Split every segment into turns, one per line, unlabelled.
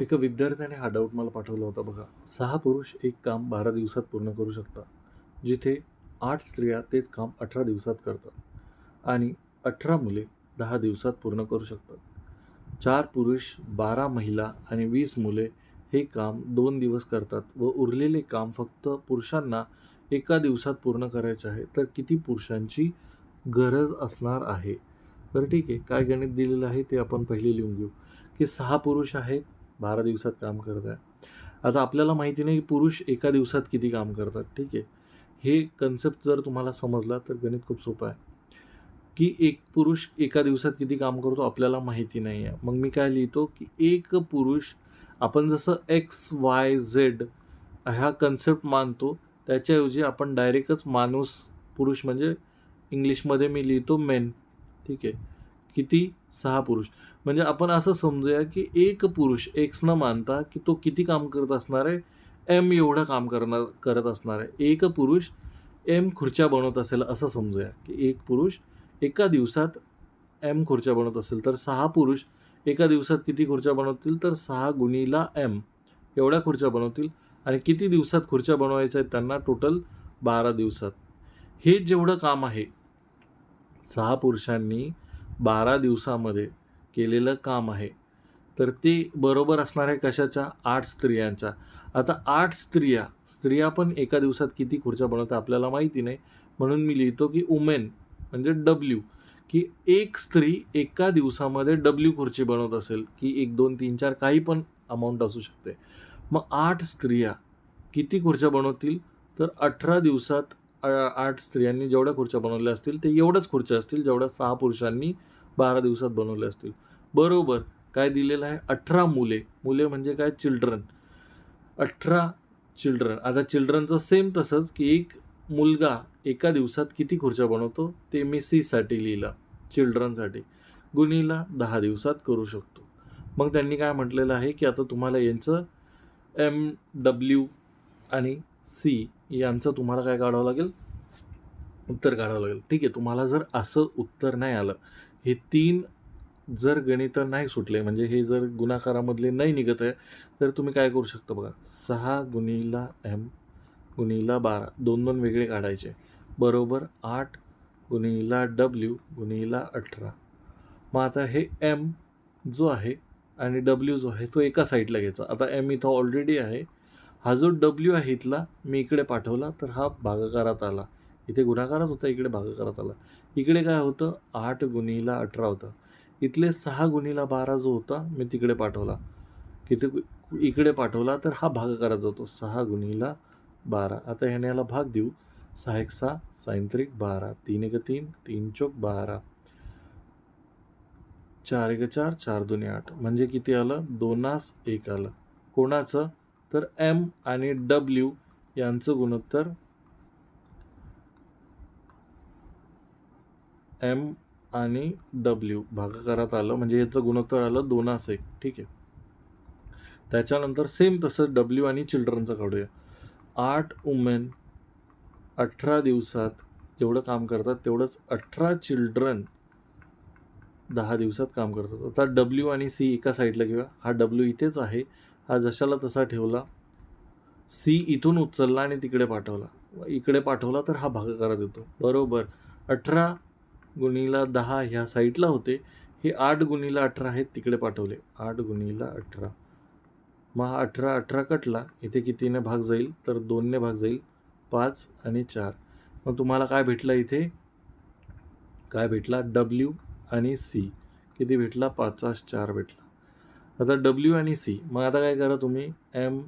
एका विद्यार्थ्याने हा डाऊट मला पाठवला होता बघा. सहा पुरुष एक काम बारा दिवसात पूर्ण करू शकतात. जिथे आठ स्त्रिया तेच काम अठरा दिवसात करतात. आणि अठरा मुले दहा दिवसात पूर्ण करू शकतात. चार पुरुष बारा महिला आणि वीस मुले हे काम दोन दिवस करतात व उरलेले काम फक्त पुरुषांना एका दिवसात पूर्ण करायचे आहे. तर किती पुरुषांची गरज असणार आहे? तर ठीक आहे काय गणित दिलेलं आहे ते आपण पहिले लिहून घेऊ. की सहा पुरुष आहेत बारा दिवसात काम करत आहे आता आपल्याला माहिती नाही की पुरुष एका दिवसात किती काम करतात ठीक आहे? हे कन्सेप्ट जर तुम्हाला समजला तर गणित खूप सोपं आहे. की एक पुरुष एका दिवसात किती काम करतो आपल्याला माहिती नाही आहे. मग मी काय लिहितो की एक पुरुष आपण जसं एक्स वाय झेड ह्या कन्सेप्ट मानतो त्याच्याऐवजी आपण डायरेक्टच माणूस पुरुष म्हणजे इंग्लिशमध्ये मी लिहितो मेन ठीक आहे? किती सहा पुरुष. म्हणजे आपण असं समजूया की एक पुरुष एक्स न मानता की तो किती काम करत असणार आहे एम एवढं काम करणार करत असणार आहे. एक पुरुष एम खुर्च्या बनवत असेल असं समजूया की एक पुरुष एका दिवसात एम खुर्च्या बनवत असेल तर सहा पुरुष एका दिवसात किती खुर्च्या बनवतील? तर सहा गुणीला एम एवढ्या खुर्च्या बनवतील. आणि किती दिवसात खुर्च्या बनवायच्या आहेत त्यांना? टोटल बारा दिवसात. हे जेवढं काम आहे सहा पुरुषांनी बारा दिवसामध्ये केलेलं काम आहे. तर ते बरोबर असणार आहे कशाच्या? आठ स्त्रियांच्या. आता आठ स्त्रिया स्त्रिया पण एका दिवसात किती खुर्च्या बनवतात आपल्याला माहिती नाही. म्हणून मी लिहितो की उमेन म्हणजे डब्ल्यू की एक स्त्री एका दिवसामध्ये डब्ल्यू खुर्ची बनवत असेल की एक दोन तीन चार काही पण अमाऊंट असू शकते. मग आठ स्त्रिया किती खुर्च्या बनवतील? तर अठरा दिवसात आठ स्त्रियांनी जेवढ्या खुर्च्या बनवल्या असतील ते एवढ्याच खुर्च्या असतील जेवढ्या सहा पुरुषांनी बारा दिवसात बनवल्या असतील. बरोबर काय दिलेलं आहे? अठरा मुले. मुले म्हणजे काय? चिल्ड्रन. अठरा चिल्ड्रन. आता चिल्ड्रनचं सेम तसंच की एक मुलगा एका दिवसात किती खुर्च्या बनवतो? ते मी सीसाठी लिहिलं. चिल्ड्रनसाठी. गुणीला दहा दिवसात करू शकतो. मग त्यांनी काय म्हटलेलं आहे की आता तुम्हाला यांचं एम डब्ल्यू आणि सी यांचं तुम्हाला काय काढावं लागेल? उत्तर काढावं लागेल. ठीक आहे तुम्हाला जर असं उत्तर नाही आलं हे तीन जर गणित नाही सुटले म्हणजे हे जर गुणाकारामधले नाही निघत आहे तर तुम्ही काय करू शकता बघा. सहा गुणीला एम गुणीला बारा दोन दोन वेगळे काढायचे. बरोबर आठ गुणीला डब्ल्यू गुणीला अठरा. मग आता हे एम जो आहे आणि डब्ल्यू जो आहे तो एका साईडला घ्यायचा. आता एम इथं ऑलरेडी आहे हा जो डब्ल्यू आहे इथला मी इकडे पाठवला तर हा भागाकारात आला. इथे गुणाकारात होता इकडे भागाकारात आला. इकडे काय होतं? आठ गुणीला अठरा होतं. इथले सहा गुणीला बारा जो होता मी तिकडे पाठवला. किती इकडे पाठवला तर हा भागाकारात जातो. सहा गुणीला बारा. आता ह्याने याला भाग देऊ. सहा एक सहा सायंत्रिक बारा. तीन एक तीन तीन चोक बारा. चार एक चार चार दोन्ही आठ. म्हणजे किती आलं? दोनास एक आलं. कोणाचं? तर एम आणि डब्ल्यू यांचं गुणोत्तर एम आणि डब्ल्यू भागाकारात आलं म्हणजे याचं गुणोत्तर आलं दोनास एक ठीक आहे. त्याच्यानंतर सेम तसं डब्ल्यू आणि चिल्ड्रनचं काढूया. आठ वुमेन अठरा दिवसात जेवढं काम करतात तेवढंच अठरा चिल्ड्रन दहा दिवसात काम करतात. आता डब्ल्यू आणि सी एका साईडला घेऊया. हा डब्ल्यू इथेच आहे. हा जशाला तसा ठेवला सी इथून उचलला आणि तिकडे पाठवला. इकडे पाठवला तर हा भागाकारात येतो. बरोबर. अठरा गुणीला दहा ह्या साईडला होते. हे आठ गुणीला अठरा आहेत तिकडे पाठवले. आठ गुणीला अठरा. मग हा अठरा अठरा कटला. इथे कितीने भाग जाईल? तर दोनने भाग जाईल. पाच आणि चार. मग तुम्हाला काय भेटलं इथे? काय भेटला? डब्ल्यू आणि सी. किती भेटला? पाचास चार भेटला. आता डब्ल्यू आणि सी मग आता काय करा तुम्ही? एम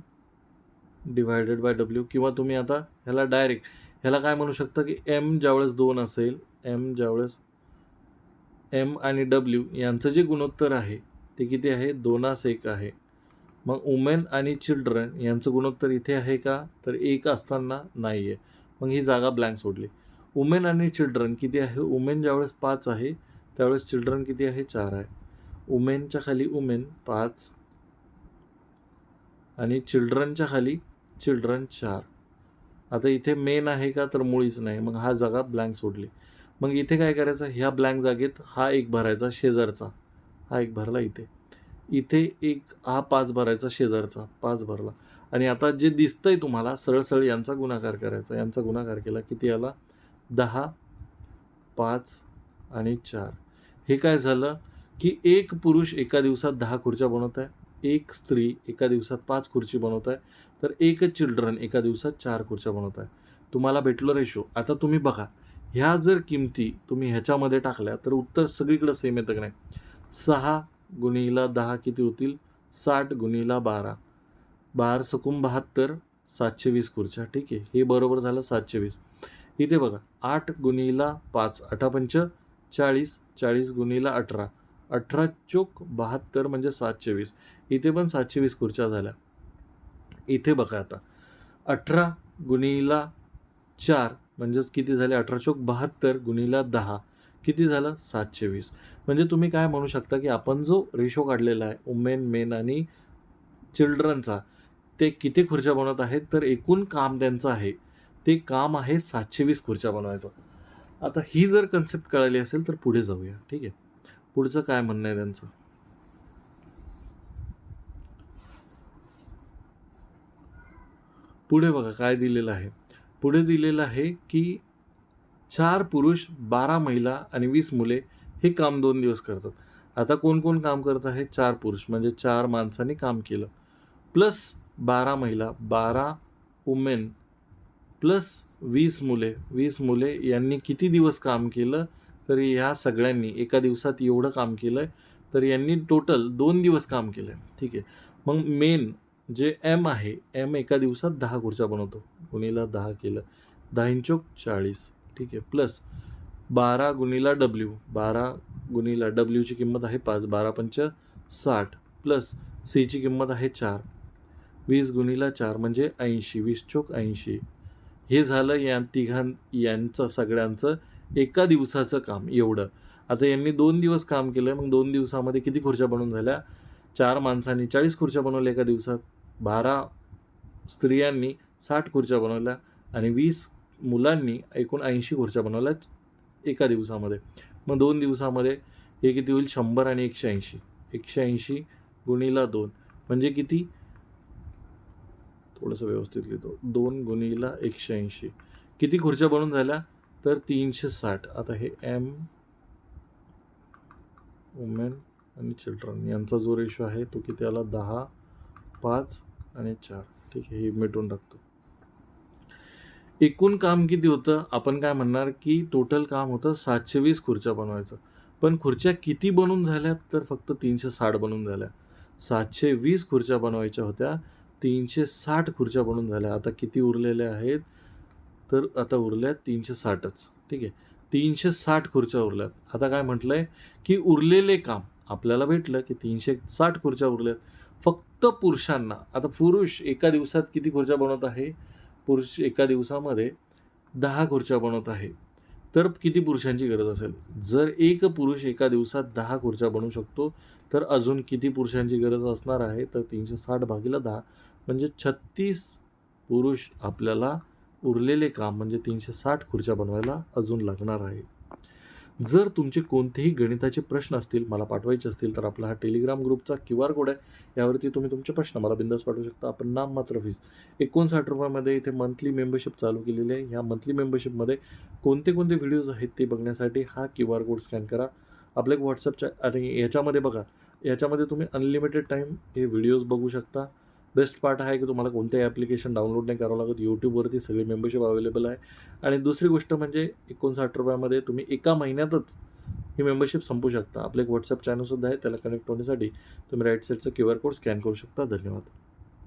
डिवायडेड बाय डब्ल्यू किंवा तुम्ही आता ह्याला डायरेक्ट ह्याला काय म्हणू शकता की एम ज्यावेळेस दोन असेल एम ज्यावेळेस एम आणि डब्ल्यू यांचं जे गुणोत्तर आहे ते किती आहे? दोनास एक आहे. मग वुमेन आणि चिल्ड्रन यांचं गुणोत्तर इथे आहे का? तर एक असताना नाही आहे मग ही जागा ब्लँक सोडली. वुमेन आणि चिल्ड्रन किती आहे? वुमेन ज्यावेळेस पाच आहे त्यावेळेस चिल्ड्रन किती आहे? चार आहे. उमेनच्या खाली उमेन पाच. आणि चिल्ड्रनच्या खाली चिल्ड्रन चार. आता इथे मेन आहे का तर मुळीच नाही. मग हा जागा ब्लँक सोडली. मग इथे काय करायचं? ह्या ब्लँक जागेत हा एक भरायचा शेजारचा. हा एक भरला इथे. इथे एक हा पाच भरायचा शेजारचा. पाच भरला. आणि आता जे दिसतंय तुम्हाला सरळ सरळ यांचा गुणाकार करायचा. यांचा गुणाकार केला किती आला? दहा पाच आणि चार. हे काय झालं? की एक पुरुष एका दिवसात दहा खुर्च्या बनवत आहे एक स्त्री एका दिवसात पाच खुर्ची बनवत आहे तर एक चिल्ड्रन एका दिवसात चार खुर्च्या बनवत आहे. तुम्हाला भेटलं रेशो आता तुम्ही बघा ह्या जर किमती तुम्ही ह्याच्यामध्ये टाकल्या तर उत्तर सगळीकडे सेम येतं का नाही? सहा गुणीला दहा किती होतील? साठ गुणीला बारा. बार सकून बहात्तर सातशे वीस खुर्च्या ठीक आहे? हे बरोबर झालं सातशे वीस इथे बघा आठ गुणीला पाच अठापंच चाळीस चाळीस गुणीला अठरा. अठरा चोक बहात्तर म्हणजे सातशे वीस. इथे पण सातशे वीस खुर्च्या झाल्या. इथे बघा आता. अठरा गुणीला चार म्हणजेच किती झाले? अठरा चोक बहात्तर गुणीला दहा. किती झालं? सातशे वीस. म्हणजे तुम्ही काय म्हणू शकता की आपण जो रेशो काढलेला आहे वुमेन मेन आणि चिल्ड्रनचा ते किती खुर्च्या बनवत आहेत? तर एकूण काम त्यांचं आहे. ते काम आहे सातशे वीस खुर्च्या बनवायचं. आता ही जर कन्सेप्ट कळाली असेल तर पुढे जाऊया. ठीक आहे? पुढचं काय म्हणणं आहे त्यांचं? पुढे बघा काय दिलेलं आहे. पुढे दिलेलं आहे की चार पुरुष बारा महिला आणि वीस मुले हे काम दोन दिवस करतात. आता कोण कोण काम करत आहे? चार पुरुष म्हणजे चार माणसांनी काम केलं. प्लस बारा महिला बारा वुमेन प्लस वीस मुले. वीस मुले यांनी किती दिवस काम केलं? तर ह्या सगळ्यांनी एका दिवसात एवढं काम केलं आहे तर यांनी टोटल दोन दिवस काम केलं आहे ठीक आहे. मग मेन जे एम आहे एम एका दिवसात दहा खुर्च्या बनवतो. गुणीला दहा केलं दहा इंचोक चाळीस. ठीक आहे. प्लस बारा गुणीला डब्ल्यू बारा गुणीला डब्ल्यूची किंमत आहे पाच बारा पंच साठ. प्लस सीची किंमत आहे चार. वीस गुणीला चार म्हणजे ऐंशी वीस चोक ऐंशी. हे झालं या तिघां यांचं सगळ्यांचं एका दिवसाचं काम एवढं. आता यांनी दोन दिवस काम केलं मग दोन दिवसामध्ये किती खुर्च्या बनवून झाल्या? चार माणसांनी चाळीस खुर्च्या बनवल्या एका दिवसात. बारा स्त्रियांनी साठ खुर्च्या बनवल्या आणि वीस मुलांनी एकूण ऐंशी खुर्च्या बनवल्या एका दिवसामध्ये. मग दोन दिवसामध्ये हे किती होईल? शंभर आणि एकशे ऐंशी. एकशे ऐंशी गुणीला दोन. म्हणजे किती? थोडंसं व्यवस्थित लिहितो. दोन गुणीला एकशे ऐंशी. किती खुर्च्या बनवून झाल्या? तर तीनशे साठ आता हे एम वुमेन आणि चिल्ड्रन यांचा जो रेशो आहे तो किती आला? दहा पाच आणि चार. ठीक आहे हे मिटून टाकतो. एकूण काम किती होतं? आपण काय म्हणणार की टोटल काम होतं सातशे वीस खुर्च्या बनवायचं. पण खुर्च्या किती बनून झाल्या तर फक्त तीनशे साठ बनून झाल्या. सातशे वीस खुर्च्या बनवायच्या होत्या. तीनशे साठ खुर्च्या बनवून झाल्या. आता किती उरलेल्या आहेत? तर आता उरल्यात तीनशे साठच ठीक आहे? तीनशे साठ खुर्च्या उरल्यात. आता काय म्हटलं आहे की उरलेले काम आपल्याला भेटलं की तीनशे साठ खुर्च्या उरल्यात. फक्त पुरुषांना आता पुरुष एका दिवसात किती खुर्च्या बनवत आहे? पुरुष एका दिवसामध्ये दहा खुर्च्या बनवत आहे. तर किती पुरुषांची गरज असेल? जर एक पुरुष एका दिवसात दहा खुर्च्या बनवू शकतो तर अजून किती पुरुषांची गरज असणार आहे? तर तीनशे साठ भागीला दहा म्हणजे छत्तीस पुरुष आपल्याला उरलेले काम म्हणजे तीनशे साठ खुर्च्या बनवायला अजून लागणार आहे. जर तुमचे कोणतेही गणिताचे प्रश्न असतील मला पाठवायचे असतील तर आपला हा टेलिग्राम ग्रुपचा क्यू आर कोड आहे. यावरती तुम्ही तुमचे प्रश्न मला बिंदास पाठवू शकता. आपण नाम मात्र फीस एकोणसाठ रुपयामध्ये इथे मंथली मेंबरशिप चालू केलेली आहे. ह्या मंथली मेंबरशिपमध्ये कोणते कोणते व्हिडिओज आहेत ते बघण्यासाठी हा क्यू आर कोड स्कॅन करा. आपल्या व्हॉट्सअपच्या आणि याच्यामध्ये बघा. याच्यामध्ये तुम्ही अनलिमिटेड टाईम हे व्हिडिओज बघू शकता. बेस्ट पार्ट आहे की तुम्हाला कोणत्याही ॲप्लिकेशन डाउनलोड नाही करावं लागत. यूट्यूबवरती सगळी मेंबरशिप अवेलेबल आहे. आणि दुसरी गोष्ट म्हणजे एकोणसाठ रुपयामध्ये तुम्ही एका महिन्यातच ही मेंबरशिप संपू शकता. आपलं एक व्हॉट्सअप चॅनलसुद्धा आहे. त्याला कनेक्ट होण्यासाठी तुम्ही राईट साईडचा क्यू आर कोड स्कॅन करू शकता. धन्यवाद.